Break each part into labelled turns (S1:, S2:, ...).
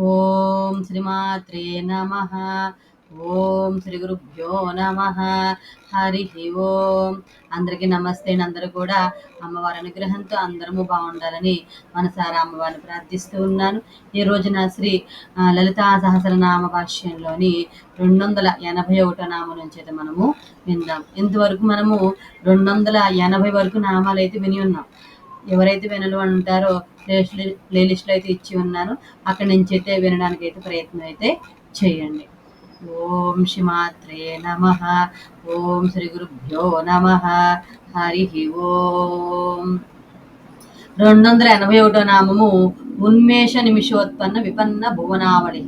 S1: ఓం శ్రీమాత్రే నమ. ఓం శ్రీ గురుభ్యో నమ. హరి ఓం. అందరికీ నమస్తే అందరూ కూడా అమ్మవారి అనుగ్రహంతో అందరము బాగుండాలని మనసారా అమ్మవారిని ప్రార్థిస్తూ ఉన్నాను. ఈ రోజున శ్రీ లలితా సహస్రనామ భాష్యంలోని రెండు వందల ఎనభై ఒకటో నామం నుంచి అయితే మనము విందాం. ఇంతవరకు మనము రెండు వందల ఎనభై వరకు నామాలు అయితే విని ఉన్నాం. ఎవరైతే వినలు అంటారో ప్లేలిస్ట్లో అయితే ఇచ్చి ఉన్నాను అక్కడి నుంచి అయితే వినడానికి అయితే ప్రయత్నం అయితే చేయండి. ఓం శ్రీమాత్రే నమ. ఓం శ్రీ గురుభ్యో నమ. హరి ఓం. రెండు వందల ఎనభై ఒకటో నామము ఉన్మేష నిమిషోత్పన్న విపన్న భువనావళి.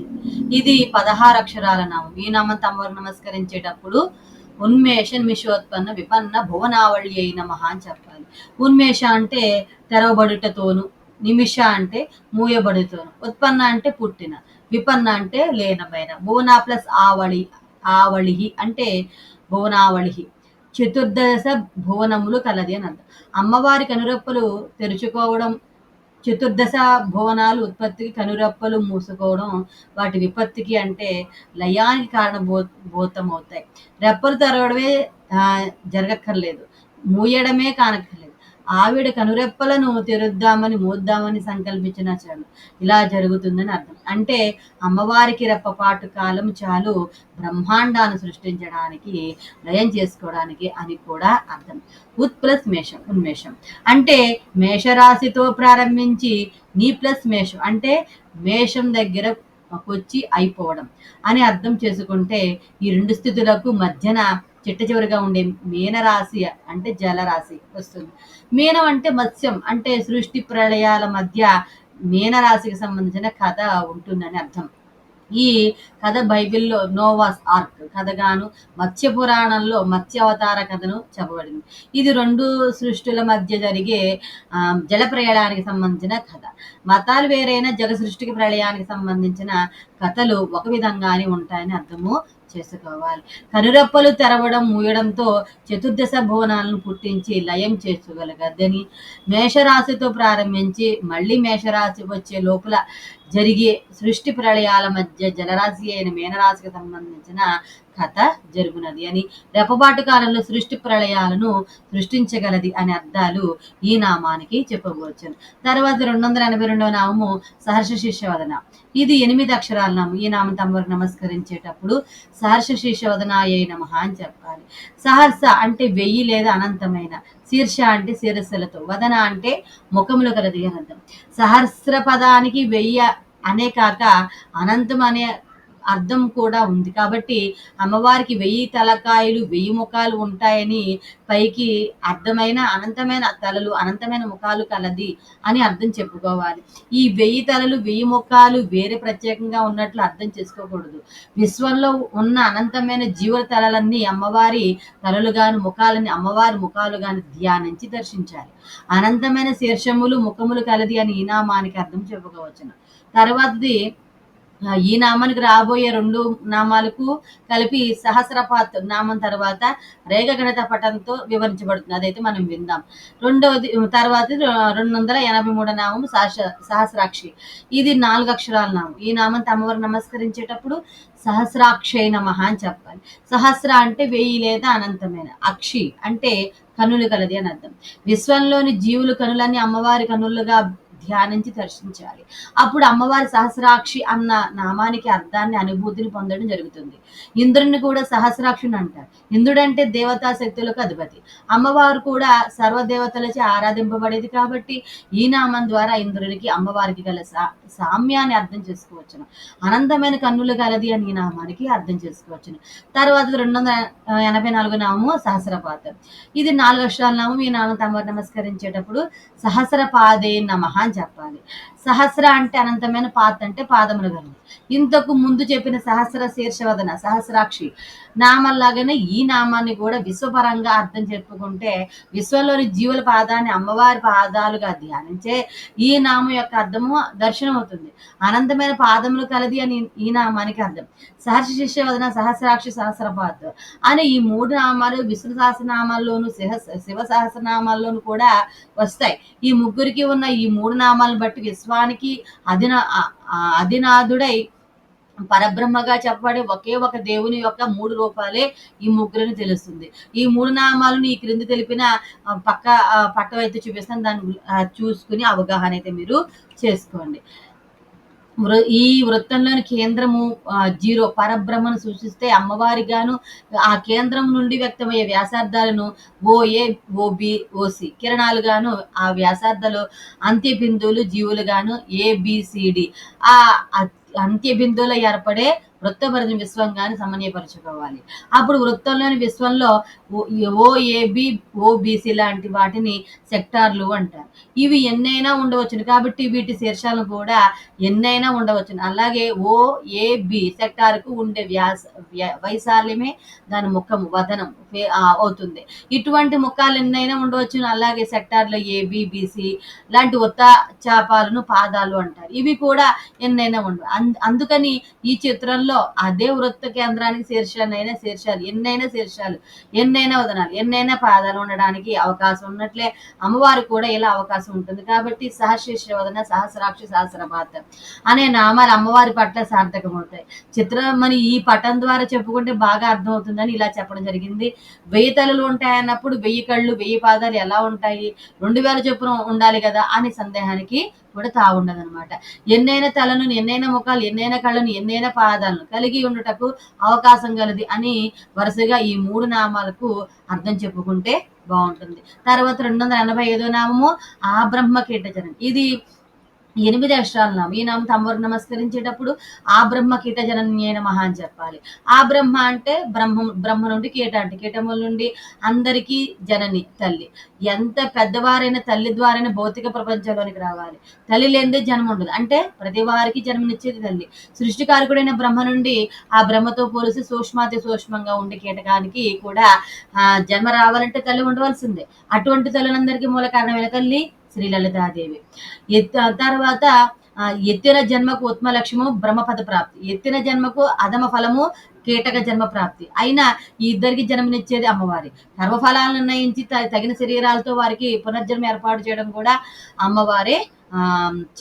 S1: ఇది పదహారు అక్షరాల నామం. ఈ నామం తమరు నమస్కరించేటప్పుడు ఉన్మేష నిమిషోత్పన్న విపన్న భువనావళి అయిన మహా అని చెప్పాలి. ఉన్మేష అంటే తెరవబడుటతోను నిమిష అంటే మూయబడుతోను ఉత్పన్న అంటే పుట్టిన విపన్న అంటే లేనమైన భువన ప్లస్ ఆవళి ఆవళి అంటే భువనావళి చతుర్దశ భువనములు కలది అని అర్థం. అమ్మవారి కనురెప్పలు తెరుచుకోవడం చతుర్దశ భువనాలు ఉత్పత్తికి కనురెప్పలు మూసుకోవడం వాటి విపత్తికి అంటే లయానికి కారణభూ భూతమవుతాయి. రెప్పలు తరవడమే జరగక్కర్లేదు. మూయడమే కానక్కర్లేదు. ఆవిడ కనురెప్పలను తెరుద్దామని మోద్దామని సంకల్పించిన చాలు ఇలా జరుగుతుందని అర్థం. అంటే అమ్మవారికి రెప్పపాటు కాలం చాలు బ్రహ్మాండాన్ని సృష్టించడానికి లయం చేసుకోవడానికి అని కూడా అర్థం. ఉత్ ప్లస్ మేషం ఉన్మేషం అంటే మేషరాశితో ప్రారంభించి నీ ప్లస్ మేషం అంటే మేషం దగ్గర వచ్చి అయిపోవడం అని అర్థం చేసుకుంటే ఈ రెండు స్థితులకు మధ్యన చిట్ట చివరిగా ఉండే మీనరాశి అంటే జలరాశి వస్తుంది. మీనం అంటే మత్స్యం అంటే సృష్టి ప్రళయాల మధ్య మీనరాశికి సంబంధించిన కథ ఉంటుందని అర్థం. ఈ కథ బైబిల్లో నోవాస్ ఆర్క్ కథగాను మత్స్య పురాణంలో మత్స్య అవతార కథను చెప్పబడింది. ఇది రెండు సృష్టిల మధ్య జరిగే జల ప్రయాణానికి సంబంధించిన కథ. మతాలు వేరైన జల సృష్టికి ప్రళయానికి సంబంధించిన కథలు ఒక విధంగానే ఉంటాయని అర్థము. చేసుకోవాలి. కనురెప్పలు తెరవడం మూయడంతో చతుర్దశ భువనాలను పుట్టించి లయం చేసుకోగలగద్దని మేషరాశితో ప్రారంభించి మళ్ళీ మేషరాశి వచ్చే లోపల జరిగే సృష్టి ప్రళయాల మధ్య జలరాశి అయిన మీనరాశికి సంబంధించిన కథ జరుగునది అని రెపబాటు కాలంలో సృష్టి ప్రళయాలను సృష్టించగలది అనే అర్థాలు ఈ నామానికి చెప్పవచ్చును తర్వాత రెండు వందల ఎనభై రెండవ నామము సహర్ష శిష్యవదన. ఇది ఎనిమిది అక్షరాల నామం. ఈ నామం తమకు నమస్కరించేటప్పుడు సహర్ష శిష్యవదనాయ నమ అని చెప్పాలి. సహర్ష అంటే వెయ్యి లేదా అనంతమైన. శీర్ష అంటే శిరస్సులతో. వదన అంటే ముఖములు కలది అర్థం. సహస్ర పదానికి వెయ్యి అనే కాక అనంతం అనే అర్థం కూడా ఉంది. కాబట్టి అమ్మవారికి వెయ్యి తలకాయలు వెయ్యి ముఖాలు ఉంటాయని పైకి అర్థమైన అనంతమైన తలలు అనంతమైన ముఖాలు కలది అని అర్థం చెప్పుకోవాలి. ఈ వెయ్యి తలలు వెయ్యి ముఖాలు వేరే ప్రత్యేకంగా ఉన్నట్లు అర్థం చేసుకోకూడదు. విశ్వంలో ఉన్న అనంతమైన జీవుల తలలన్నీ అమ్మవారి తలలు గాని ముఖాలని అమ్మవారి ముఖాలు గాని ధ్యానించి దర్శించాలి. అనంతమైన శీర్షములు ముఖములు కలది అని ఈనామానికి అర్థం చెప్పుకోవచ్చును. తర్వాతది ఈ నామానికి రాబోయే రెండు నామాలకు కలిపి సహస్రపాత్ నామం తర్వాత రేఖ గణిత పటంతో వివరించబడుతుంది. అదైతే మనం విందాం. రెండవది తర్వాత రెండు వందల ఎనభై మూడో నామం సహస్ర సహస్రాక్షి. ఇది నాలుగు అక్షరాల నామం. ఈ నామం తమవారు నమస్కరించేటప్పుడు సహస్రాక్షయ నమ అని చెప్పాలి. సహస్ర అంటే వెయ్యి లేదా అనంతమైన. అక్షి అంటే కనులు కలది అని అర్థం. విశ్వంలోని జీవులు కనులన్నీ అమ్మవారి కనులుగా ధ్యానించి దర్శించాలి. అప్పుడు అమ్మవారి సహస్రాక్షి అన్న నామానికి అర్థాన్ని అనుభూతిని పొందడం జరుగుతుంది. ఇంద్రుని కూడా సహస్రాక్షుని అంటారు. ఇంద్రుడంటే దేవతా శక్తులకు అధిపతి. అమ్మవారు కూడా సర్వదేవతలచే ఆరాధింపబడేది కాబట్టి ఈ నామం ద్వారా ఇంద్రునికి అమ్మవారికి గల సామ్యాన్ని అర్థం చేసుకోవచ్చును. అనంతమైన కన్నులు కలది అని ఈ నామానికి అర్థం చేసుకోవచ్చును. తర్వాత రెండు వందల ఎనభై నాలుగు నామము సహస్రపాదం. ఇది నాలుగు అక్షరాల నామం. ఈ నామం తమ నమస్కరించేటప్పుడు సహస్రపాదే నమ చెప్పాలి. సహస్ర అంటే అనంతమైన పాత అంటే పాదముల గలది ఇంతకు ముందు చెప్పిన సహస్ర శీర్షవదన సహస్రాక్షి నామల్లాగానే ఈ నామాన్ని కూడా విశ్వపరంగా అర్థం చెప్పుకుంటే విశ్వంలోని జీవుల పాదాన్ని అమ్మవారి పాదాలుగా ధ్యానించే ఈ నామం యొక్క అర్థము దర్శనం అవుతుంది అనంతమైన పాదములు కలది అని ఈ నామానికి అర్థం. సహర్ష శిష్యవదన సహస్రాక్షి సహస్రపాత్ అని ఈ మూడు నామాలు విష్ణు సహస్రనామాల్లోను శివ సహస్రనామాల్లోను కూడా వస్తాయి. ఈ ముగ్గురికి ఉన్న ఈ మూడు నామాలను బట్టి విశ్వ విశ్వానికి అధిన అధినాథుడై పరబ్రహ్మగా చెప్పబడే ఒకే ఒక దేవుని యొక్క మూడు రూపాలే ఈ ముగ్గురని తెలుస్తుంది. ఈ మూడు నామాలను ఈ క్రింది తెలిపిన పక్క పట్టవైతే చూపిస్తాను. దాన్ని చూసుకుని అవగాహన అయితే మీరు చేసుకోండి. ఈ వృత్తంలోని కేంద్రము జీరో పరబ్రహ్మను సూచిస్తే అమ్మవారిగాను ఆ కేంద్రం నుండి వ్యక్తమయ్యే వ్యాసార్థాలను ఓ ఏ ఓ బి ఓసి కిరణాలుగాను ఆ వ్యాసార్థాలు అంత్య బిందువులు జీవులుగాను ఏబిసిడి ఆ అంత్య బిందువులు ఏర్పడే వృత్తపరిధి విశ్వంగాని సమన్వయపరచుకోవాలి. అప్పుడు వృత్తంలోని విశ్వంలో ఓఏబి ఓబీసీ లాంటి వాటిని సెక్టార్లు అంటారు. ఇవి ఎన్నైనా ఉండవచ్చును కాబట్టి వీటి శీర్షాలు కూడా ఎన్నైనా ఉండవచ్చును. అలాగే ఓ సెక్టార్కు ఉండే వ్యాస వ్య- వైశాల్యమే దాని ముఖము వదనం అవుతుంది. ఇటువంటి ముఖాలు ఎన్నైనా ఉండవచ్చును. అలాగే సెక్టార్లో ఏబిబిసి లాంటి ఉత్త చాపాలను పాదాలు అంటారు. ఇవి కూడా ఎన్నైనా ఉండవు. అందుకని ఈ చిత్రంలో అదే వృత్త కేంద్రానికి శీర్షాలైనా శీర్షాలు ఎన్నైనా శీర్షాలు ఎన్నైనా వదనాలు ఎన్నైనా పాదాలు ఉండడానికి అవకాశం ఉన్నట్లే అమ్మవారు కూడా ఇలా అవకాశం ఉంటుంది. కాబట్టి సహశీర్ష వదన సహస్రాక్షి సహస్రపాత అనే నామాలు అమ్మవారి పట్ల సార్థకమవుతాయి చిత్రం మరి ఈ పటం ద్వారా చెప్పుకుంటే బాగా అర్థమవుతుందని ఇలా చెప్పడం జరిగింది. వెయ్యి తలలు ఉంటాయన్నప్పుడు వెయ్యి కళ్ళు వెయ్యి పాదాలు ఎలా ఉంటాయి? రెండు వేల చొప్పున ఉండాలి కదా అని సందేహానికి కూడా తాగుండదనమాట అనమాట ఎన్నైనా తలను ఎన్నైనా ముఖాలు ఎన్నైనా కళ్ళను ఎన్నైనా పాదాలను కలిగి ఉండుటకు అవకాశం కలది అని వరుసగా ఈ మూడు నామాలకు అర్థం చెప్పుకుంటే బాగుంటుంది. తర్వాత రెండు వందల ఎనభై ఐదో నామము ఆ బ్రహ్మ కీటచరణం ఇది ఎనిమిది అక్షరాల నామం ఈ నామం తమ్మరు నమస్కరించేటప్పుడు ఆ బ్రహ్మ కీట జనన్యైన మహా అని చెప్పాలి. ఆ బ్రహ్మ అంటే బ్రహ్మ బ్రహ్మ నుండి కీట అంటే కీటముల నుండి అందరికీ జనని తల్లి. ఎంత పెద్దవారైన తల్లి ద్వారానే భౌతిక ప్రపంచంలోనికి రావాలి. తల్లి లేనిదే జన్మ ఉండదు. అంటే ప్రతి వారికి జన్మనిచ్చేది తల్లి. సృష్టికారకుడైన బ్రహ్మ నుండి ఆ బ్రహ్మతో పోలిసి సూక్ష్మాతి సూక్ష్మంగా ఉండే కీటకానికి కూడా ఆ, జన్మ రావాలంటే తల్లి ఉండవలసిందే. అటువంటి తల్లినందరికీ మూల కారణమైన తల్లి శ్రీలలితాదేవి. లలితాదేవి తర్వాత ఎత్తిన జన్మకు ఉత్మ లక్ష్యము బ్రహ్మపద ప్రాప్తి. ఎత్తిన జన్మకు అధమ ఫలము కీటక జన్మ ప్రాప్తి. అయినా ఈ ఇద్దరికి జన్మనిచ్చేది అమ్మవారి. సర్వఫలాలను నిర్ణయించి తగిన శరీరాలతో వారికి పునర్జన్మ ఏర్పాటు చేయడం కూడా అమ్మవారే ఆ,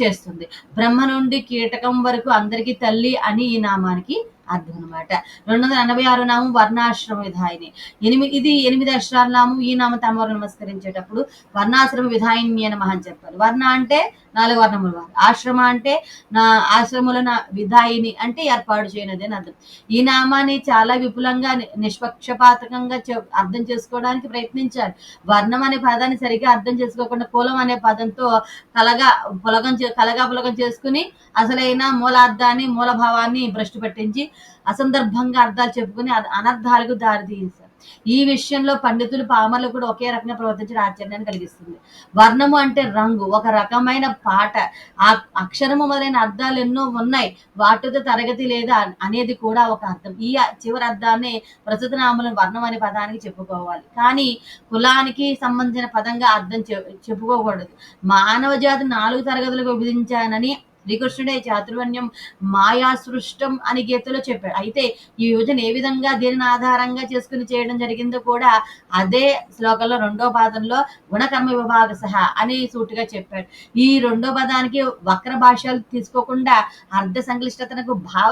S1: చేస్తుంది. బ్రహ్మ నుండి కీటకం వరకు అందరికీ తల్లి అని ఈ నామానికి అర్థం అనమాట రెండు వందల ఎనభై ఆరు నామం వర్ణాశ్రమ విధాయిని ఎనిమిది ఇది ఎనిమిది అక్షరాల నామం ఈ నామ తమరు నమస్కరించేటప్పుడు వర్ణాశ్రమ విధాయిని అని మహా చెప్పాలి. వర్ణ అంటే నాలుగు వర్ణముల వారు. ఆశ్రమ అంటే నా ఆశ్రముల నా విధాయిని అంటే ఏర్పాటు చేయనది అని అర్థం. ఈ నామాన్ని చాలా విపులంగా నిష్పక్షపాతకంగా అర్థం చేసుకోవడానికి ప్రయత్నించాలి వర్ణం అనే పదాన్ని సరిగ్గా అర్థం చేసుకోకుండా కులం అనే పదంతో కలగా పులగం కలగా పులగం చేసుకుని అసలైన మూలార్థాన్ని మూలభావాన్ని భ్రష్టు పట్టించి అసందర్భంగా అర్థాలు చెప్పుకుని అద- అనర్థాలకు దారితీశారు. ఈ విషయంలో పండితులు పామర్లు కూడా ఒకే రకంగా ప్రవర్తించడం ఆశ్చర్యాన్ని కలిగిస్తుంది. వర్ణము అంటే రంగు. ఒక రకమైన పాట. ఆ అక్షరము మొదలైన అర్థాలు ఎన్నో ఉన్నాయి. వాటితో తరగతి లేదా అనేది కూడా ఒక అర్థం. ఈ చివరి అర్థాన్ని ప్రస్తుత నామలను వర్ణం అనే పదానికి చెప్పుకోవాలి. కానీ కులానికి సంబంధించిన పదంగా అర్థం చె- చెప్పుకోకూడదు. మానవ జాతి నాలుగు తరగతులకు విభజించానని శ్రీకృష్ణుడే చాతుర్వర్ణ్యం మాయా సృష్టం అని గీతలో చెప్పాడు. అయితే ఈ యోజన ఏ విధంగా దీనిని ఆధారంగా చేసుకుని చేయడం జరిగిందో కూడా అదే శ్లోకంలో రెండో పాదంలో గుణకర్మ విభాగ సహా అని సూటిగా చెప్పాడు. ఈ రెండో పదానికి వక్ర భాషలు తీసుకోకుండా అర్ధ సంక్లిష్టతకు భావ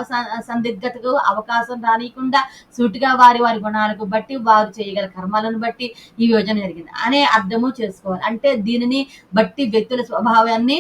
S1: సందిగ్ధతకు అవకాశం రానియకుండా సూటిగా వారి వారి గుణాలకు బట్టి వారు చేయగల కర్మాలను బట్టి ఈ యోజన జరిగింది. అనే అర్థము చేసుకోవాలి. అంటే దీనిని బట్టి వ్యక్తుల స్వభావాన్ని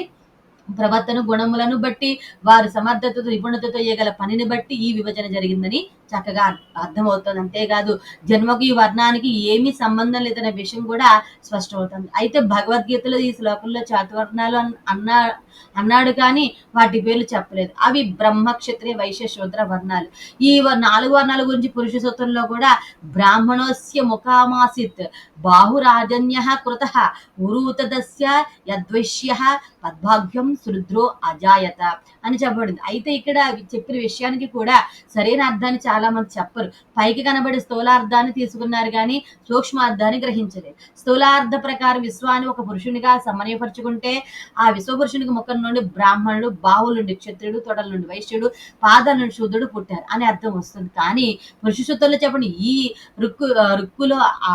S1: ప్రవర్తన గుణములను బట్టి వారు సమర్థతతో నిపుణతతో చేయగల పనిని బట్టి ఈ విభజన జరిగిందని చక్కగా అర్థమవుతుంది. అంతేకాదు జన్మకు ఈ వర్ణానికి ఏమీ సంబంధం లేదనే విషయం కూడా స్పష్టమవుతుంది. అయితే భగవద్గీతలో ఈ శ్లోకంలో చాతువర్ణాలు అన్నా అన్నాడు కానీ వాటి పేర్లు చెప్పలేదు. అవి బ్రహ్మక్షత్రియ వైశ్య శూద్ర వర్ణాలు. ఈ వ- నాలుగు వర్ణాల గురించి పురుష సూత్రంలో కూడా బ్రాహ్మణోస్య ముఖామాసిత్ బాహురాజన్య కృత ఉరూతదస్య యద్వైశ్య పద్భాగ్యం శృద్రో అజాయత. అని చెప్పబడింది. అయితే ఇక్కడ చెప్పిన విషయానికి కూడా సరైన అర్థాన్ని చాలా మంది చెప్పరు. పైకి కనబడే స్థూలార్థాన్ని తీసుకున్నారు కానీ సూక్ష్మార్థాన్ని గ్రహించలేదు. స్థూలార్థ ప్రకారం విశ్వాన్ని ఒక పురుషునిగా సమన్వయపరుచుకుంటే ఆ విశ్వపురుషునికి ముఖం నుండి బ్రాహ్మణుడు బాహుల నుండి క్షత్రుడు తొడల నుండి వైశ్యుడు పాదాల నుండి శూద్రుడు పుట్టారు అని అర్థం వస్తుంది. కానీ పురుష సూత్రంలో చెప్పండి. ఈ రుక్కు రుక్కులో ఆ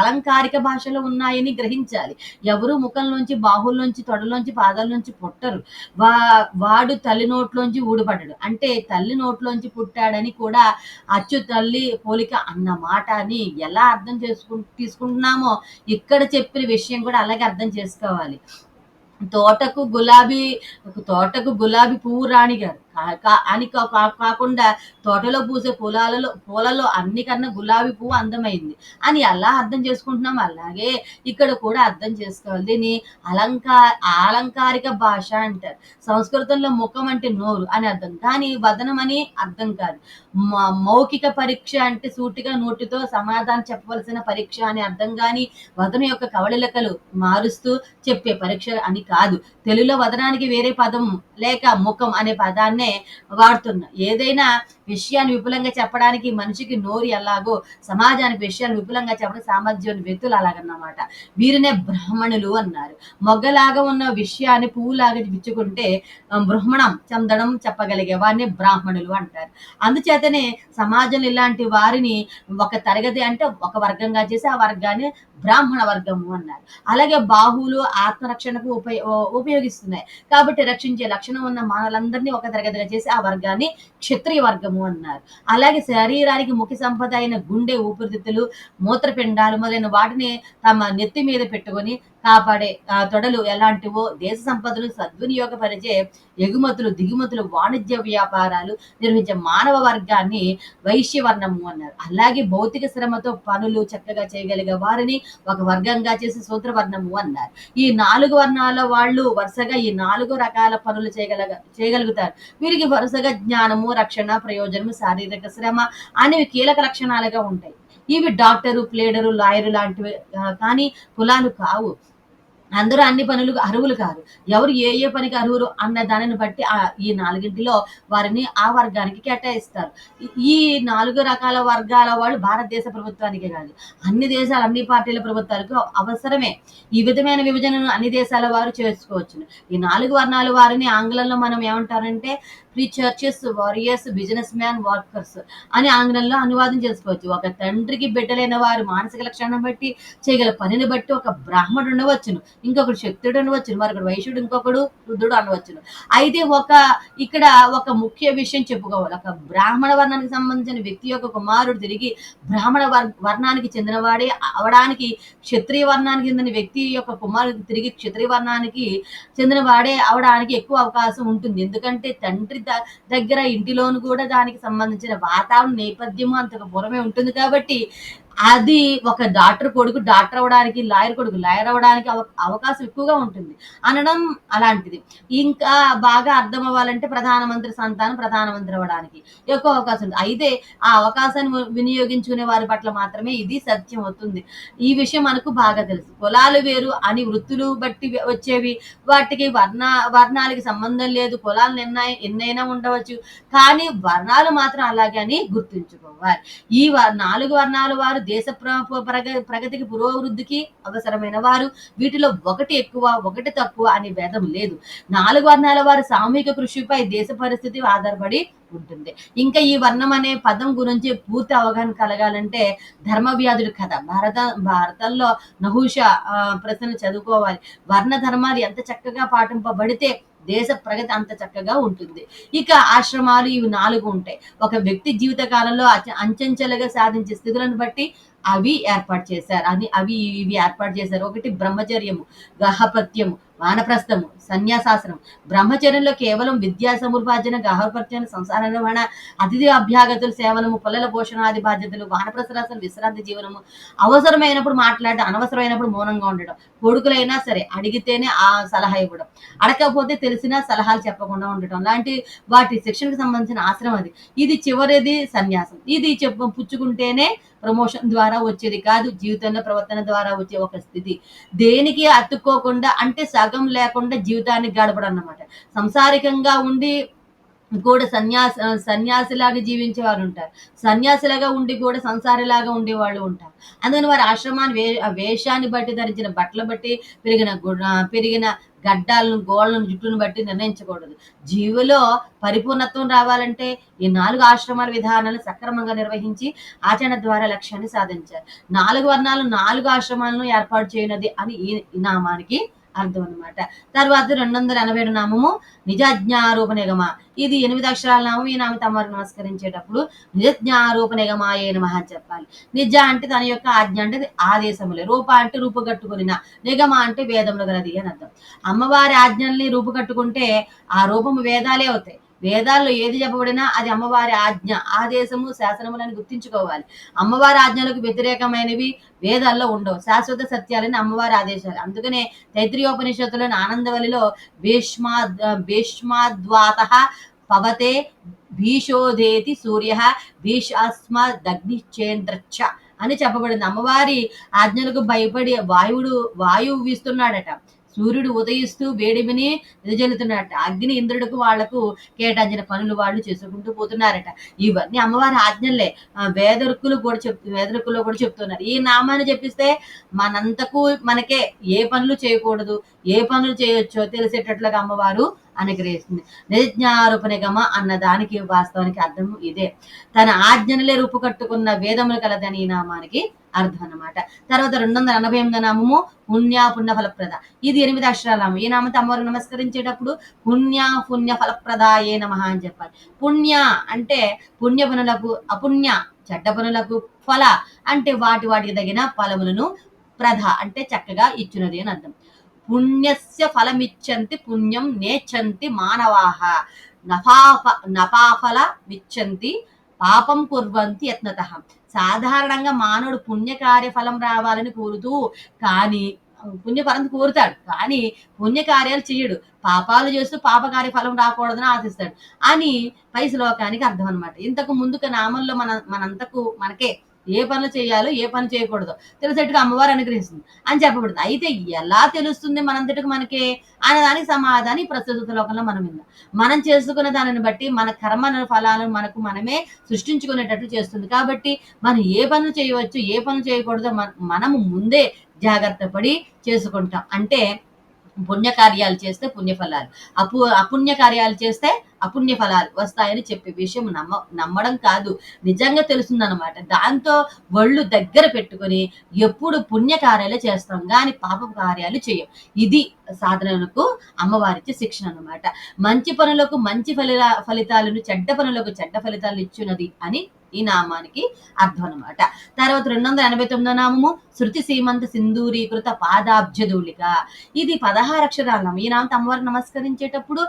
S1: అలంకారిక భాషలో ఉన్నాయని గ్రహించాలి. ఎవరు ముఖంలోంచి బాహుల్లోంచి తొడలోంచి పాదాల్లోంచి పుట్టరు. వా వాడు తల్లి నోట్లోంచి ఊడిపడ్డాడు. అంటే తల్లి నోట్లోంచి పుట్టాడని కూడా అచ్చు తల్లి పోలిక అన్న మాట అని ఎలా అర్థం చేసుకు తీసుకుంటున్నామో ఇక్కడ చెప్పిన విషయం కూడా అలాగే అర్థం చేసుకోవాలి. తోటకు గులాబీ తోటకు గులాబీ పువ్వు రాణి గారు అని కాకుండా తోటలో పూసే పొలాలలో పూలలో అన్నికన్నా గులాబీ పువ్వు అందమైంది. అని ఎలా అర్థం చేసుకుంటున్నాం. అలాగే ఇక్కడ కూడా అర్థం చేసుకోవాలి. దీన్ని అలంకార అలంకారిక భాష అంటారు. సంస్కృతంలో ముఖం అంటే నోరు అని అర్థం. కానీ వదనం అని అర్థం కాదు. మ- మౌఖిక పరీక్ష అంటే సూటిగా నోటితో సమాధానం చెప్పవలసిన పరీక్ష అని అర్థం. కానీ వదనం యొక్క కవళిలకలు మారుస్తూ చెప్పే పరీక్ష అని కాదు. తెలుగులో వదనానికి వేరే పదం లేక ముఖం అనే పదాన్నే వాడుతున్నా. ఏదైనా విషయాన్ని విపులంగా చెప్పడానికి మనిషికి నోరు ఎలాగో సమాజానికి విషయాన్ని విపులంగా చెప్పడం సామర్థ్యం వ్యక్తులు అలాగన్నమాట. వీరినే బ్రాహ్మణులు అన్నారు. మొగ్గలాగా ఉన్న విషయాన్ని పువ్వులాగా విచ్చుకుంటే బ్రహ్మణం చందడం చెప్పగలిగే వారిని బ్రాహ్మణులు అంటారు. అందుచేతనే సమాజంలో ఇలాంటి వారిని ఒక తరగతి అంటే ఒక వర్గంగా చేసి ఆ వర్గాన్ని బ్రాహ్మణ వర్గము అన్నారు. అలాగే బాహువులు ఆత్మరక్షణకు ఉపయో ఉపయోగిస్తున్నాయి. కాబట్టి రక్షించే లక్షణం ఉన్న మానవులందరినీ ఒక తరగతిగా చేసి ఆ వర్గాన్ని క్షత్రియ వర్గము అన్నారు. అలాగే శరీరానికి ముఖ్య సంపద అయిన గుండె ఊపిరితిత్తులు మూత్రపిండాలు మొదలైన వాటిని తమ నెత్తి మీద పెట్టుకొని కాపాడే తొడలు ఎలాంటివో దేశ సంపదలు సద్వినియోగపరిచే ఎగుమతులు దిగుమతులు వాణిజ్య వ్యాపారాలు నిర్వహించే మానవ వర్గాన్ని వైశ్యవర్ణము అన్నారు. అలాగే భౌతిక శ్రమతో పనులు చక్కగా చేయగలిగే వారిని ఒక వర్గంగా చేసి సూత్రవర్ణము అన్నారు. ఈ నాలుగు వర్ణాల వాళ్ళు వరుసగా ఈ నాలుగు రకాల పనులు చేయగలగ చేయగలుగుతారు. వీరికి వరుసగా జ్ఞానము రక్షణ ప్రయోజనము శారీరక శ్రమ అనేవి కీలక లక్షణాలుగా ఉంటాయి. ఇవి డాక్టరు ప్లేడరు లాయరు లాంటివి కానీ కులాలు కావు. అందరూ అన్ని పనులకు అర్హులు కాదు. ఎవరు ఏ ఏ పనికి అర్హులు అన్న దానిని బట్టి ఈ నాలుగింటిలో వారిని ఆ వర్గానికి కేటాయిస్తారు. ఈ- నాలుగు రకాల వర్గాల వాళ్ళు భారతదేశ ప్రభుత్వానికే కాదు. అన్ని దేశాల అన్ని పార్టీల ప్రభుత్వాలకు అవసరమే. ఈ విధమైన విభజనను అన్ని దేశాల వారు చేసుకోవచ్చు ఈ నాలుగు వర్ణాల వారిని ఆంగ్లంలో మనం ఏమంటారంటే researchers churches warriors business man workers అని ఆంగ్లంలో అనువాదం చేసుకోవచ్చు. ఒక తండ్రికి బిడ్డలైన వారు మానసిక లక్షణం బట్టి చేయగల పనిని బట్టి ఒక బ్రాహ్మణుడు ఉండవచ్చును ఇంకొకడు శక్తుడు అనవచ్చును మరొకడు వైశ్యుడు ఇంకొకడు రుద్రుడు అనవచ్చును. అయితే ఒక ఇక్కడ ఒక ముఖ్య విషయం చెప్పుకోవాలి. ఒక బ్రాహ్మణ వర్ణానికి సంబంధించిన వ్యక్తి యొక్క కుమారుడు తిరిగి బ్రాహ్మణ వర్ణానికి చెందినవాడే అవడానికి క్షత్రియ వర్ణానికి చెందిన వ్యక్తి యొక్క కుమారుడు తిరిగి క్షత్రియ వర్ణానికి చెందిన వాడే అవడానికి ఎక్కువ అవకాశం ఉంటుంది. ఎందుకంటే తండ్రి దగ్గర ఇంటిలోను కూడా దానికి సంబంధించిన వాతావరణ నేపథ్యము అంతకు పూర్వమే ఉంటుంది కాబట్టి అది ఒక డాక్టర్ కొడుకు డాక్టర్ అవడానికి లాయర్ కొడుకు లాయర్ అవడానికి అవకాశం ఎక్కువగా ఉంటుంది. అనడం అలాంటిది. ఇంకా బాగా అర్థం అవ్వాలంటే ప్రధానమంత్రి సంతానం ప్రధానమంత్రి అవ్వడానికి ఎక్కువ అవకాశం ఉంది అయితే ఆ అవకాశాన్ని వినియోగించుకునే వారి పట్ల మాత్రమే ఇది సత్యం అవుతుంది. ఈ విషయం మనకు బాగా తెలుసు. కులాలు వేరు అని వృత్తులు బట్టి వచ్చేవి. వాటికి వర్ణ వర్ణాలకి సంబంధం లేదు. కులాలు నిర్ణయం ఎన్నైనా ఉండవచ్చు. కానీ వర్ణాలు మాత్రం అలాగే అని గుర్తుంచుకోవాలి. ఈ నాలుగు వర్ణాలు వారు దేశ ప్ర- ప్రగ- ప్రగతికి పురోభివృద్ధికి అవసరమైన వారు. వీటిలో ఒకటి ఎక్కువ ఒకటి తక్కువ అనే భేదం లేదు. నాలుగు వర్ణాల వారి సామూహిక కృషిపై దేశ పరిస్థితి ఆధారపడి ఉంటుంది. ఇంకా ఈ వర్ణం అనే పదం గురించి పూర్తి అవగాహన కలగాలంటే ధర్మవ్యాధుడి కథ. భారత భారతంలో నహుష ప్రశ్న ప్రశ్నలు చదువుకోవాలి. వర్ణ ధర్మాలు ఎంత చక్కగా పాటింపబడితే దేశ ప్రగతి అంత చక్కగా ఉంటుంది. ఇక ఆశ్రమాలు ఇవి నాలుగు ఉంటాయి. ఒక వ్యక్తి జీవిత కాలంలో అంచెంచెలుగా సాధించే స్థితులను బట్టి అవి ఏర్పాటు చేశారు. అని అవి ఇవి ఏర్పాటు చేశారు. ఒకటి బ్రహ్మచర్యము గహపత్యము వానప్రస్థము సన్యాసాసనం బ్రహ్మచర్యంలో కేవలం విద్యా సముపార్జన గహపత్యం సంసార నిర్వహణ అతిథి అభ్యాగతులు సేవనము పుల్లల పోషణాది బాధ్యతలు వానప్రస్థరాసనం విశ్రాంతి జీవనము అవసరమైనప్పుడు మాట్లాడడం అనవసరమైనప్పుడు మౌనంగా ఉండడం కొడుకులైనా సరే అడిగితేనే ఆ సలహా ఇవ్వడం అడగకపోతే తెలిసినా సలహాలు చెప్పకుండా ఉండటం లాంటి వాటి శిక్షణకు సంబంధించిన ఆశ్రమం అది. ఇది చివరిది సన్యాసం. ఇది చెప్ప పుచ్చుకుంటేనే ప్రమోషన్ ద్వారా వచ్చేది కాదు జీవితంలో ప్రవర్తన ద్వారా వచ్చే ఒక స్థితి. దేనికి అతుక్కోకుండా అంటే సగం లేకుండా జీవితాన్ని గడపడం అన్నమాట సంసారికంగా ఉండి కూడా సన్యాస సన్యాసిలాగా జీవించేవారు ఉంటారు. సన్యాసిలాగా ఉండి కూడా సంసారిలాగా ఉండేవాళ్ళు ఉంటారు. అందుకని వారి ఆశ్రమాన్ని వే వేషాన్ని బట్టి ధరించిన బట్టలు బట్టి పెరిగిన పెరిగిన గడ్డాలను గోళ్ళను జుట్టును బట్టి నిర్ణయించకూడదు. జీవులో పరిపూర్ణత్వం రావాలంటే ఈ నాలుగు ఆశ్రమాల విధానాలను సక్రమంగా నిర్వహించి ఆచరణ ద్వారా లక్ష్యాన్ని సాధించారు. నాలుగు వర్ణాలు నాలుగు ఆశ్రమాలను ఏర్పాటు చేయనది అని ఈ నామానికి అర్థం అన్నమాట తర్వాత రెండు వందల ఎనభై ఏడు నామము నిజాజ్ఞారూప నిగమ ఇది ఎనిమిది అక్షరాల నామం. ఈ నామం తమరు నమస్కరించేటప్పుడు నిజజ్ఞారూప నిగమాయే నమః అని చెప్పాలి. నిజ అంటే తన యొక్క ఆజ్ఞ అంటే ఆదేశములే. రూప అంటే రూపుగట్టుకునిన నిగమ అంటే వేదములు గలది అని అర్థం. అమ్మవారి ఆజ్ఞల్ని రూపుకట్టుకుంటే ఆ రూపము వేదాలే అవుతాయి. వేదాల్లో ఏది చెప్పబడినా అది అమ్మవారి ఆజ్ఞ. ఆదేశము శాసనములని గుర్తించుకోవాలి. అమ్మవారి ఆజ్ఞలకు వ్యతిరేకమైనవి వేదాల్లో ఉండవు. శాశ్వత సత్యాలని అమ్మవారి ఆదేశాలు. అందుకనే తైత్రీయోపనిషత్తులోని ఆనందవలిలో భీష్మా భీష్మాద్వాత పవతే భీషోదేతి సూర్య భీషాస్మదగ్నిచేంద్రచ్చ అని చెప్పబడింది. అమ్మవారి ఆజ్ఞలకు భయపడి వాయువుడు వాయువు వీస్తున్నాడట. సూర్యుడు ఉదయిస్తూ వేడిమిని వెదజల్లుతున్నాడట అగ్ని ఇంద్రుడికి వాళ్ళకు కేటాయించిన పనులు వాళ్ళు చేసుకుంటూ పోతున్నారట. ఇవన్నీ అమ్మవారి ఆజ్ఞలే. ఆ, వేదరుక్కులు కూడా చెప్ వేదరుక్కులో కూడా చెప్తున్నారు. ఈ నామాన్ని చెప్పిస్తే మనంతకు మనకే ఏ పనులు చేయకూడదు. ఏ పనులు చేయొచ్చో తెలిసేటట్లుగా అమ్మవారు అనుగ్రహిస్తుంది. నిజ్ఞారూపణిగమ అన్న దానికి వాస్తవానికి అర్థం ఇదే. తన ఆజ్ఞనలే రూపుకట్టుకున్న వేదములు కలదని ఈ నామానికి అర్థం అన్నమాట. తర్వాత రెండు వందల ఎనభై ఎనిమిది నామము పుణ్య పుణ్య ఫలప్రద ఇది ఎనిమిది అక్షరాలము ఈ నామంతో అమ్మవారు నమస్కరించేటప్పుడు పుణ్య పుణ్య ఫలప్రద ఏ నమ అని చెప్పాలి. పుణ్య అంటే పుణ్య పనులకు అపుణ్య చెడ్డ పనులకు ఫల అంటే వాటి వాటికి తగిన ఫలములను ప్రధ అంటే చక్కగా ఇచ్చినది అని అర్థం. పుణ్యస్య ఫలమిచ్చంతి పుణ్యం నేచ్చంతి మానవాహ నఫాఫ నపాఫల మిచ్చంతి పాపం కుర్వంతి యత్నత. సాధారణంగా మానవుడు పుణ్యకార్య ఫలం రావాలని కోరుతూ కానీ పుణ్యఫలం కోరుతాడు. కానీ పుణ్యకార్యాలు చేయడు పాపాలు చేస్తూ పాపకార్య ఫలం రాకూడదని ఆశిస్తాడు. అని పై శ్లోకానికి అర్థం అనమాట ఇంతకు ముందుకు నామంలో మన మనంతకు మనకే ఏ పనులు చేయాలో ఏ పని చేయకూడదు తెలిసేట్టుగా అమ్మవారు అనుగ్రహిస్తుంది అని చెప్పబడుతుంది. అయితే ఎలా తెలుస్తుంది మనంతటికి మనకే అనే దానికి సమాధానం ఈ ప్రస్తుత లోకంలో మనం విందాం మనం చేసుకున్న దానిని బట్టి మన కర్మ ఫలాలను మనకు మనమే సృష్టించుకునేటట్లు చేస్తుంది. కాబట్టి మనం ఏ పనులు చేయవచ్చు ఏ పనులు చేయకూడదో మనము ముందే జాగ్రత్త పడి చేసుకుంటాం. అంటే పుణ్యకార్యాలు చేస్తే పుణ్యఫలాలు అపు అపుణ్య కార్యాలు చేస్తే అపుణ్య ఫలాలు వస్తాయని చెప్పే విషయం నమ్మ నమ్మడం కాదు. నిజంగా తెలుస్తుందన్నమాట. దాంతో ఒళ్ళు దగ్గర పెట్టుకొని ఎప్పుడు పుణ్య కార్యాలు చేస్తాం. కానీ పాప కార్యాలు చేయం. ఇది సాధనలకు అమ్మవారిచ్చే శిక్షణ అన్నమాట. మంచి పనులకు మంచి ఫలిత ఫలితాలను చెడ్డ పనులకు చెడ్డ ఫలితాలు ఇచ్చున్నది అని ఈ నామానికి అర్థం అనమాట తర్వాత రెండు వందల ఎనభై తొమ్మిదో నామము శృతి సీమంత సింధూరీకృత పాదాబ్జధూళిక ఇది పదహారు అక్షరాల నామం. ఈ నామంతో అమ్మవారు నమస్కరించేటప్పుడు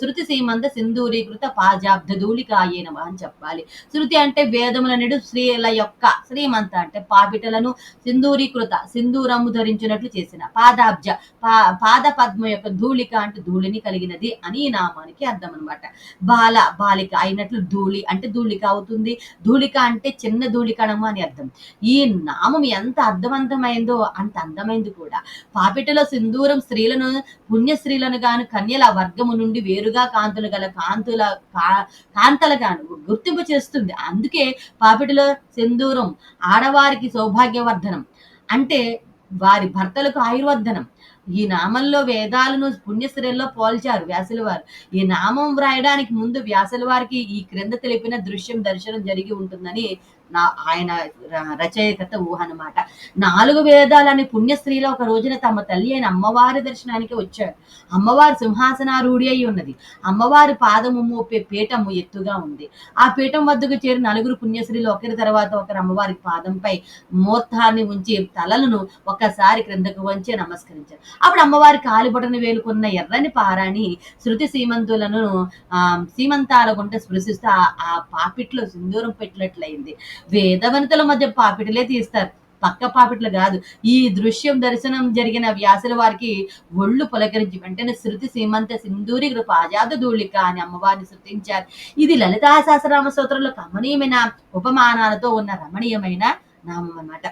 S1: శృతి సీమంత సింధూరీకృత పాదాబ్ధధూళిక అయ్యే నమ అని చెప్పాలి. శృతి అంటే వేదములనేడు స్త్రీల యొక్క శ్రీమంత అంటే పాపిటలను సింధూరీకృత సింధూరము ధరించినట్లు చేసిన పాదాబ్జ పా పాద పద్మ యొక్క ధూళిక అంటే ధూళిని కలిగినది అని ఈ నామానికి అర్థం అనమాట బాల బాలిక అయినట్లు ధూళి అంటే ధూళిక అవుతుంది. ధూళిక అంటే చిన్న ధూళికణము అని అర్థం. ఈ నామం ఎంత అర్థవంతమైందో అంత అందమైంది కూడా. పాపిటలో సింధూరం స్త్రీలను పుణ్య స్త్రీలను గాను కన్యల వర్గము నుండి వేరుగా కాంతులు గల కాంతుల కా- కాంతల గాను గుర్తింపు చేస్తుంది. అందుకే పాపిటిలో సింధూరం ఆడవారికి సౌభాగ్యవర్ధనం. అంటే వారి భర్తలకు ఆయుర్వర్ధనం. ఈ నామంలో వేదాలను పుణ్యశ్రేణిలో పోల్చారు వ్యాసుల వారు. ఈ నామం వ్రాయడానికి ముందు వ్యాసుల వారికి ఈ క్రింద తెలిపిన దృశ్యం దర్శనం జరిగి ఉంటుందని నా ఆయన రచయిత ఊహ అన్నమాట నాలుగు వేదాలని పుణ్యశ్రీలో ఒక రోజున తమ తల్లి అయిన అమ్మవారి దర్శనానికి వచ్చాడు. అమ్మవారి సింహాసనారూఢి అయి ఉన్నది. అమ్మవారి పాదము మోపే పీఠము ఎత్తుగా ఉంది. ఆ పీఠం వద్దకు చేరి నలుగురు పుణ్యశ్రీలు ఒకరి తర్వాత ఒకరు అమ్మవారి పాదంపై మూర్తాన్ని ఉంచి తలలను ఒక్కసారి క్రిందకు వంచి నమస్కరించారు. అప్పుడు అమ్మవారి కాలిబొటను వేలుకున్న ఎర్రని పారాని శృతి సీమంతులను ఆ సీమంతాల గుంట స్పృశిస్తూ ఆ- ఆ పాపిట్లో సింధూరం పెట్టినట్లయింది. వేదవనితల మధ్య పాపిటలే తీస్తారు. పక్క పాపిట్లు కాదు. ఈ దృశ్యం దర్శనం జరిగిన వ్యాసుల వారికి ఒళ్ళు పులకరించి వెంటనే శృతి సీమంత సింధూరి కృప ఆజాద ధూళిక అని అమ్మవారిని శృతించారు. ఇది లలితా సహస్రనామ స్తోత్రంలో కమనీయమైన ఉపమానాలతో ఉన్న రమణీయమైన నామం అన్నమాట.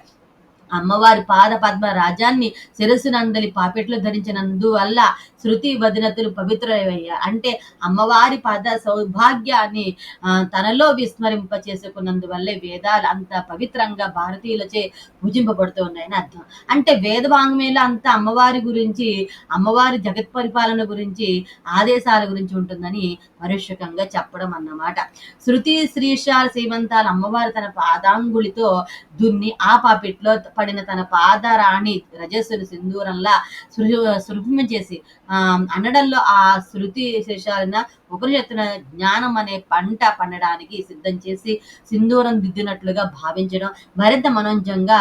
S1: అమ్మవారి పాద పద్మ రాజాన్ని శిరస్సునందలి పాపెట్లో ధరించినందువల్ల శృతి వదినతులు పవిత్రమయ్యా అంటే అమ్మవారి పద సౌభాగ్యాన్ని తనలో విస్మరింప చేసుకున్నందువల్లే వేదాలు అంత పవిత్రంగా భారతీయులచే పూజింపబడుతూ ఉన్నాయని అర్థం. అంటే వేద వాంగ్మయంలో అంత అమ్మవారి గురించి అమ్మవారి జగత్ పరిపాలన గురించి ఆదేశాల గురించి ఉంటుందని పరుషకంగా చెప్పడం అన్నమాట. శృతి శ్రీశాల సీమంతాల అమ్మవారు తన పాదాంగుళితో దున్ని ఆ పాపిట్లో పడిన తన పాదరాణి రజస్సులు సింధూరంలా సృ చేసి ఆ అనడంలో ఆ శృతి శేషాలన ఉపనిషత్తున జ్ఞానం అనే పంట పండడానికి సిద్ధం చేసి సింధూరం దిద్దినట్లుగా భావించడం మరింత మనోజ్ఞంగా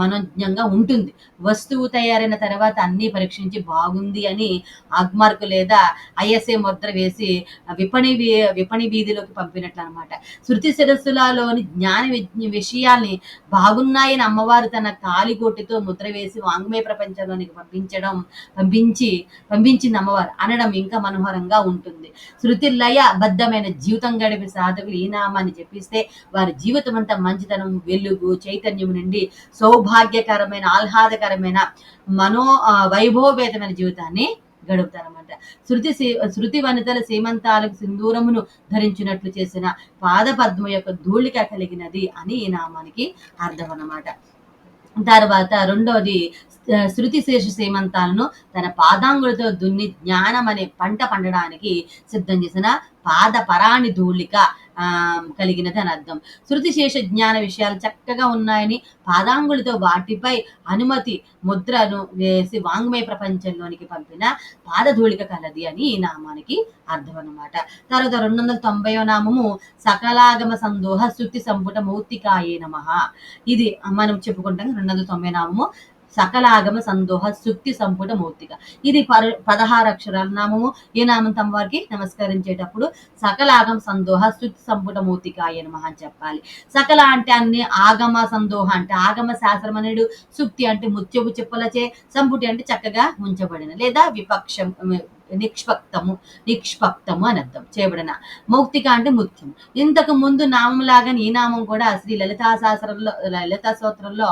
S1: మనోజ్ఞంగా ఉంటుంది. వస్తువు తయారైన తర్వాత అన్ని పరీక్షించి బాగుంది అని ఆగ్మార్కు లేదా ఐఎస్ఏ ముద్ర వేసి విపణి విపణి వీధిలోకి పంపినట్లు అనమాట శృతి శిరస్సులలోని జ్ఞాన విజ్ఞ విషయాల్ని బాగున్నాయని అమ్మవారు తన తాలిగోటితో ముద్ర వేసి వాంగ్మయ ప్రపంచంలోనికి పంపించడం పంపించి పంపించింది అమ్మవారు అనడం ఇంకా మనోహరంగా ఉంటుంది. శృతి లయ బద్ధమైన జీవితం గడిపే సాధకులు ఈ నామాన్ని చెప్పిస్తే వారి జీవితం అంతా మంచితనం వెలుగు చైతన్యం నుండి సౌభాగ్యకరమైన ఆహ్లాదకరమైన మనో వైభవభేదమైన జీవితాన్ని గడుపుతారన్నమాట. శృతి శృతి వనితల సీమంతాలకు సింధూరమును ధరించినట్లు చేసిన పాదపద్మ యొక్క ధూళిక కలిగినది అని ఈ నామానికి అర్థం అన్నమాట తర్వాత రెండవది శృతి శేష సీమంతాలను తన పాదాంగులతో దున్ని జ్ఞానం అనే పంట పండడానికి సిద్ధం చేసిన పాద పరాణి ధూళిక ఆ కలిగినది అని అర్థం. శృతి శేష జ్ఞాన విషయాలు చక్కగా ఉన్నాయని పాదాంగులతో వాటిపై అనుమతి ముద్రను వేసి వాంగ్మయ ప్రపంచంలోనికి పంపిన పాదధూళిక కలది అని ఈ నామానికి అర్థం అన్నమాట తర్వాత రెండు వందల తొంభై నామము సకలాగమ సందోహ శృతి సంపుట మౌతికాయే నమ. ఇది మనం చెప్పుకుంటాం రెండు వందల తొంభై నామము సకలాగమ సందోహ శుక్తి సంపుట మూర్తిక. ఇది పర పదహారు అక్షరాల నామము. ఈ నామం తమ్మవారికి నమస్కరించేటప్పుడు సకలాగమ సందోహ శుక్తి సంపుట మూర్తిక నమః అని చెప్పాలి. సకల అంటే అన్ని ఆగమ సందోహ అంటే ఆగమ శాస్త్రమనుడు సుక్తి అంటే ముత్యపు చెప్పులచే సంపుటి అంటే చక్కగా ఉంచబడిన లేదా విపక్షం నిష్పక్తము నిష్పక్తము అని అర్థం చేయబడిన. మౌక్తిక అంటే ముత్యం ఇంతకు ముందు నామం లాగా ఈ నామం కూడా శ్రీ లలితా శాస్త్రంలో లలితా స్తోత్రంలో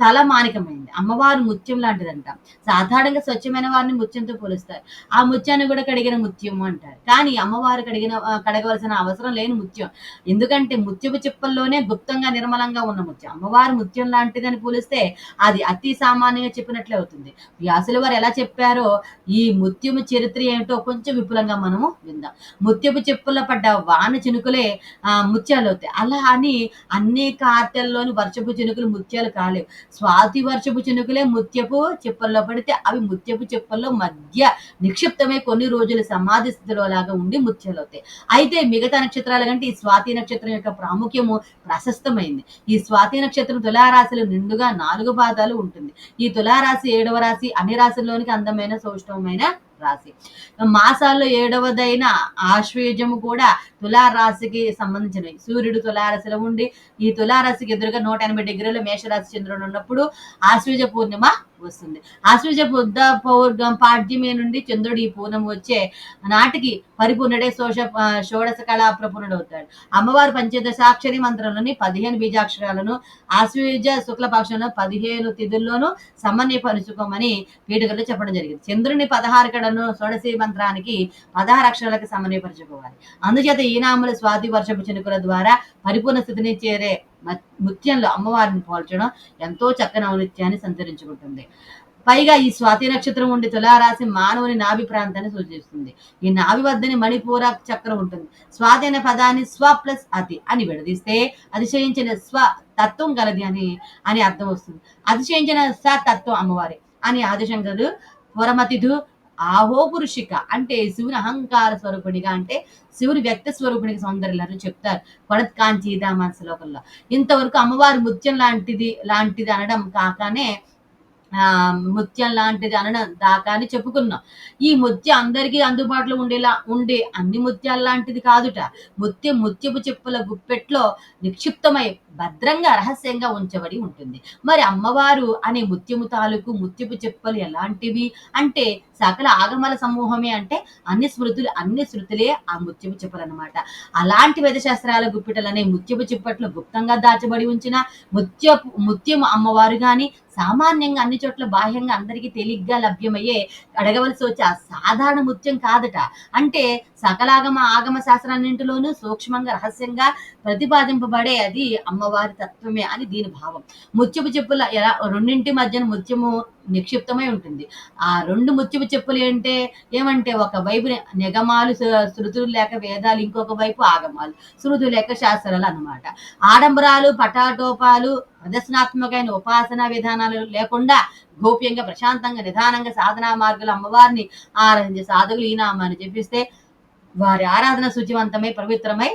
S1: తల మానికమైంది అమ్మవారు ముత్యం లాంటిదంట. సాధారణంగా స్వచ్ఛమైన వారిని ముత్యంతో పోలుస్తారు. ఆ ముత్యాన్ని కూడా కడిగిన ముత్యం అంటారు. కానీ అమ్మవారు కడిగిన కడగవలసిన అవసరం లేని ముత్యం. ఎందుకంటే ముత్యపు చిప్పల్లోనే గుప్తంగా నిర్మలంగా ఉన్న ముత్యం. అమ్మవారు ముత్యం లాంటిదని పోలిస్తే అది అతి సామాన్యంగా చెప్పినట్లే అవుతుంది. వ్యాసుల వారు ఎలా చెప్పారో ఈ ముత్యము చరిత్ర ఏమిటో కొంచెం విపులంగా మనము విందాం. ముత్యపు చెప్పుల పడ్డ వాన చినుకులే ఆ, ముత్యాలు అవుతాయి. అలా అని అన్ని కార్తెల్లోని వర్షపు చినుకులు ముత్యాలు కాలేవు. స్వాతి వర్షపు చినుకులే ముత్యపు చెప్పల్లో పడితే అవి ముత్యపు చెప్పల్లో మధ్య నిక్షిప్తమై కొన్ని రోజులు సమాధి స్థితిలో లాగా ఉండి ముత్యాలు అవుతాయి అయితే మిగతా నక్షత్రాల కంటే ఈ స్వాతి నక్షత్రం యొక్క ప్రాముఖ్యము ప్రశస్తమైంది. ఈ స్వాతి నక్షత్రం తులారాశిలో నిండుగా నాలుగు పాదాలు ఉంటుంది. ఈ తులారాశి ఏడవ రాశి అన్ని రాశుల్లోనికి అందమైన సౌష్ఠవమైన రాశి. మాసాల్లో ఏడవదైన ఆశ్వేజము కూడా తులారాశికి సంబంధించినవి. సూర్యుడు తులారాశిలో ఉండి ఈ తులారాశికి ఎదురుగా నూట ఎనభై డిగ్రీల మేషరాశి చంద్రుడు ఉన్నప్పుడు ఆశ్వజ పూర్ణిమ వస్తుంది. ఆశ్వజ బుద్ధ పౌర్ణం పాడ్యమే నుండి చంద్రుడు ఈ పూర్ణం వచ్చే నాటికి పరిపూర్ణుడే శోష షోడశ కళా ప్రపూర్ణుడవుతాడు. అమ్మవారి పంచదశాక్షరి మంత్రంలోని పదిహేను బీజాక్షరాలను ఆశ్వజ శుక్లపక్షంలో పదిహేను తిథుల్లోనూ సమన్వయపరుచుకోమని పీఠికలో చెప్పడం జరిగింది. చంద్రుని పదహారు కడను షోడశి మంత్రానికి పదహారు అక్షరాలకు సమన్వయపరుచుకోవాలి. అందుచేత ఈ శ్రీనాముల స్వాతి వర్షపు చినుకుల ద్వారా పరిపూర్ణ స్థితిని చేరే ముత్యంలో అమ్మవారిని పోల్చడం ఎంతో చక్కని ఔనిత్యాన్ని సంతరించుకుంటుంది. పైగా ఈ స్వాతి నక్షత్రం ఉండి తులారాశి మానవుని నాభి ప్రాంతాన్ని సూచిస్తుంది. ఈ నాభి వద్దని మణిపూర చక్రం ఉంటుంది. స్వాతి అనే పదాన్ని స్వ ప్లస్ అతి అని విడదీస్తే అతిశయించిన స్వ తత్వం గలది అని అని అర్థం వస్తుంది. అతిశయించిన స తత్వం అమ్మవారి అని ఆదిశంకరుడు పురమతిథు ఆహో పురుషిక అంటే శివుని అహంకార స్వరూపునిగా అంటే శివుని వ్యక్తి స్వరూపునికి సౌందర్యాలను చెప్తారు. కొడత్ కాంచి దామాన్ శ్లోకంలో ఇంతవరకు అమ్మవారి ముత్యం లాంటిది లాంటిది అనడం కాకనే ఆ ముత్యం లాంటిది అనడం దాకా అని చెప్పుకున్నాం. ఈ ముత్యం అందరికీ అందుబాటులో ఉండేలా ఉండే అన్ని ముత్యాల లాంటిది కాదుట. ముత్యం ముత్యపు చెప్పుల గుప్పెట్లో నిక్షిప్తమై భద్రంగా రహస్యంగా ఉంచబడి ఉంటుంది. మరి అమ్మవారు అనే ముత్యము తాలూకు ముత్యపు చెప్పులు ఎలాంటివి? అంటే సకల ఆగమల సమూహమే అంటే అన్ని స్మృతులు అన్ని శృతులే ఆ ముత్యపు చెప్పులు అనమాట అలాంటి వేదశాస్త్రాల గుప్పిటలు అనే ముత్యపు చిప్పట్లు గుప్తంగా దాచబడి ఉంచిన ముత్యపు ముత్యము అమ్మవారు గాని సామాన్యంగా అన్ని చోట్ల బాహ్యంగా అందరికీ తేలిగ్గా లభ్యమయ్యే అడగవలసి వచ్చే సాధారణ ముత్యం కాదట. అంటే సకలాగమ ఆగమ శాస్త్రాన్నింటిలోనూ సూక్ష్మంగా రహస్యంగా ప్రతిపాదింపబడే అది అమ్మవారి తత్వమే అని దీని భావం. ముత్యపు చెప్పుల ఎలా రెండింటి మధ్యన ముత్యము నిక్షిప్తమై ఉంటుంది. ఆ రెండు ముత్యపు చెప్పులు ఏంటే ఏమంటే ఒక వైపు నిగమాలు శృతులు లేక వేదాలు ఇంకొక వైపు ఆగమాలు. శృతులు లేక శాస్త్రాలు అన్నమాట. ఆడంబరాలు పటాటోపాలు ప్రదర్శనాత్మకమైన ఉపాసనా విధానాలు లేకుండా గోప్యంగా ప్రశాంతంగా నిదానంగా సాధనా మార్గాలు అమ్మవారిని ఆరాధించే సాధకులు ఈ నామాన్ని చెప్పిస్తే వారి ఆరాధన శుచివంతమై పవిత్రమై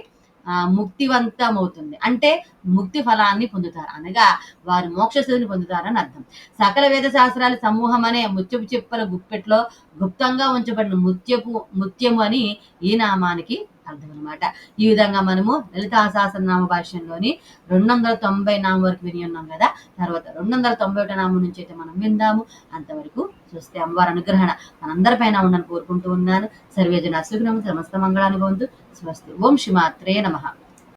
S1: ఆ, ముక్తివంతమవుతుంది. అంటే ముక్తి ఫలాన్ని పొందుతారు. అనగా వారు మోక్షస్థితిని పొందుతారని అర్థం. సకల వేద శాస్త్రాల సమూహం అనే ముత్యపు చెప్పల గుప్పెట్లో గుప్తంగా ఉంచబడిన ముత్యపు ముత్యము అని ఈ నామానికి అర్థం అనమాట ఈ విధంగా మనము లలితా సహస్రనామ భాష్యంలోని రెండు వందల తొంభై నామం వరకు విని ఉన్నాం కదా? తర్వాత రెండు వందల తొంభై ఒకటి నామం నుంచి అయితే మనం విందాము. అంతవరకు చూస్తే అమ్మవారి అనుగ్రహణ మనందరిపైన ఉండని కోరుకుంటూ ఉన్నాను. సర్వేజన సుగ్రహం సమస్త మంగళాన్ని స్వస్తి. ఓం శ్రీమాత్రే నమః.